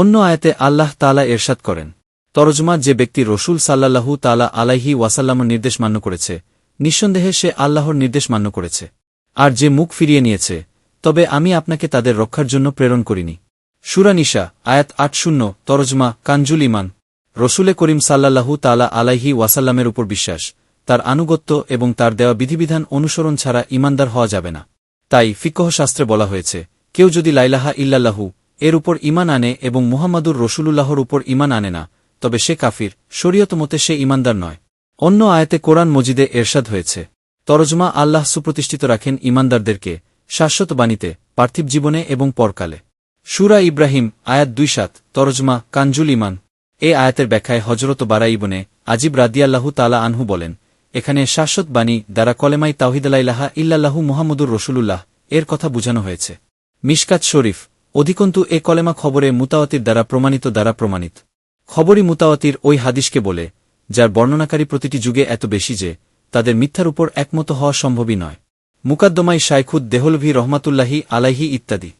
অন্য আয়াতে আল্লাহ তালা এরশাদ করেন, তরজমা যে ব্যক্তি রসুল সাল্লাল্লাহু তালা আলাইহি ওয়াসাল্লামর নির্দেশ মান্য করেছে, নিঃসন্দেহে সে আল্লাহর নির্দেশ মান্য করেছে। আর যে মুখ ফিরিয়ে নিয়েছে, তবে আমি আপনাকে তাদের রক্ষার জন্য প্রেরণ করিনি। সুরানিশা আয়াত আট শূন্য তরজমা কাঞ্জুল ইমান রসুলে করিম সাল্লাল্লাহু তালা আলাইহি ওয়াসাল্লামের উপর বিশ্বাস, তার আনুগত্য এবং তার দেওয়া বিধিবিধান অনুসরণ ছাড়া ইমানদার হওয়া যাবে না। তাই ফিকহ শাস্ত্রে বলা হয়েছে, কেউ যদি লাইলাহা ইল্লাল্লাহু এর উপর ইমান আনে এবং মুহাম্মাদুর রসুলুল্লাহর উপর ইমান আনে না, তবে সে কাফির। শরীয়ত মতে সে ইমানদার নয়। অন্য আয়াতে কোরআন মজিদে এরশাদ হয়েছে। তরজমা আল্লাহ সুপ্রতিষ্ঠিত রাখেন ইমানদারদেরকে শাশ্বত বাণীতে, পার্থিব জীবনে এবং পরকালে। সুরা ইব্রাহিম, আয়াত দুই সাত, তরজমা কাঞ্জুল ইমান এ আয়াতের ব্যাখ্যায় হজরত বারা ইবনে আজিব রাদিয়াল্লাহু তালা আনহু বলেন, এখানে শাশ্বত বাণী দ্বারা কলেমাই তাওহিদালাইলাহা ইল্লাল্লাহু মুহাম্মদুর রসুলুল্লাহ এর কথা বুঝানো হয়েছে। মিশকাত শরীফ অধিকন্তু এ কলেমা খবরে মুতাওয়াতির দ্বারা প্রমাণিত দ্বারা প্রমাণিত। খবরই মুতাওয়াতির ওই হাদিসকে বলে, যার বর্ণনাকারী প্রতিটি যুগে এত বেশি যে, তাদের মিথ্যার উপর একমত হওয়া সম্ভবই নয়। মুকাদ্দমাই শাইখুদ দেহলভি রহমাতুল্লাহি আলাইহি ইত্যাদি।